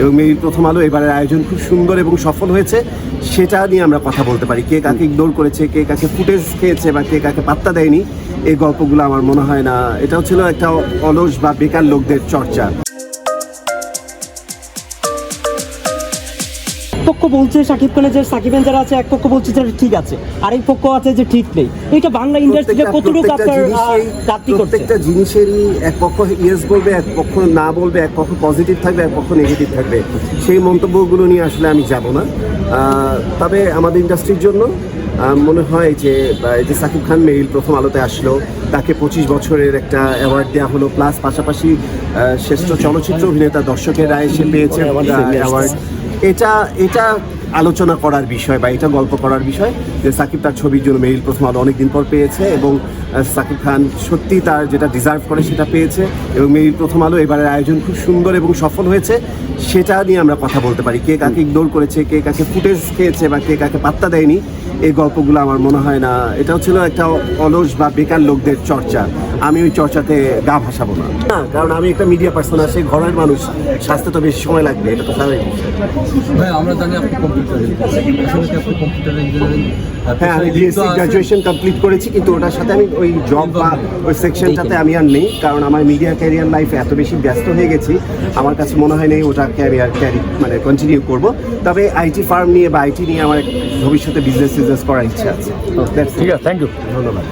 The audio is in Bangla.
এবং এই প্রথম আলো এবারের আয়োজন খুব সুন্দর এবং সফল হয়েছে, সেটা নিয়ে আমরা কথা বলতে পারি। কে কাকে ইগনোর করেছে, কে কাকে ফুটেজ খেয়েছে বা কে কাকে পাত্তা দেয়নি, এই গল্পগুলো আমার মনে হয় না। এটাও ছিল একটা অলস বা বেকার লোকদের চর্চা। পক্ষ বলছে সাকিব খানের যে সাকিব যারা আছে এক পক্ষ বলছে যারা ঠিক আছে। আরেক পক্ষ আছে যে ঠিক নেই। এটা বাংলা ইন্ডাস্ট্রিতে কতটুকু প্রত্যেকটা আপনার প্রাপ্তি করছে? প্রত্যেকটা জিনিসেরই এক পক্ষ ইয়েস বলবে এক পক্ষ না বলবে এক পক্ষ পজিটিভ থাকবে এক পক্ষ নেগেটিভ থাকবে। সেই মন্তব্যগুলো নিয়ে আসলে আমি যাব না। তবে আমাদের ইন্ডাস্ট্রির জন্য মনে হয় যে এই যে সাকিব খান মেইল প্রথম আলোতে আসলো তাকে পঁচিশ বছরের একটা অ্যাওয়ার্ড দেওয়া হলো। প্লাস পাশাপাশি শ্রেষ্ঠ চলচ্চিত্র অভিনেতা দর্শকের রায় সে পেয়েছে অ্যাওয়ার্ড এটা এটা আলোচনা করার বিষয় বা এটা গল্প করার বিষয় যে সাকিব তার ছবির জন্য মেরিল প্রথম আলো অনেক দিন পর পেয়েছে এবং সাকিব খান সত্যি তার যেটা ডিজার্ভ করে সেটা পেয়েছে এবং মেরিল প্রথম আলো এবারের আয়োজন খুব সুন্দর এবং সফল হয়েছে, সেটা নিয়ে আমরা কথা বলতে পারি। কে কাকে ইগনোর করেছে, কে কাকে ফুটেজ খেয়েছে বা কে কাকে পাত্তা দেয়নি এই গল্পগুলো আমার মনে হয় না। এটাও ছিল একটা অলস বা বেকার লোকদের চর্চা। আমি ওই চর্চাতে গা ভাসাবো না। না কারণ আমি একটা মিডিয়া পার্সন আছি ঘরের মানুষ। স্বাস্থ্য তো বেশি সময় লাগবে এটা তো স্বাভাবিক। ভাই আমরা জানি আপনি কম্পিউটার আসলে আপনি কম্পিউটার ইঞ্জিনিয়ারিং হ্যাঁ আমি বিএসসি গ্র্যাজুয়েশন কমপ্লিট করেছি কিন্তু ওটার সাথে আমি ওই জব বা ওই সেকশনটাতে আমি আর নেই কারণ আমার মিডিয়া ক্যারিয়ার লাইফে এত বেশি ব্যস্ত হয়ে গেছি। আমার কাছে মনে হয় নেই ওটা ক্যারিয়ার ক্যারি মানে কন্টিনিউ করব। তবে আইটি ফার্ম নিয়ে বা আইটি নিয়ে আমার ভবিষ্যতে বিজনেস টিজনেস করার ইচ্ছা আছে। ঠিক আছে থ্যাংক ইউ ধন্যবাদ।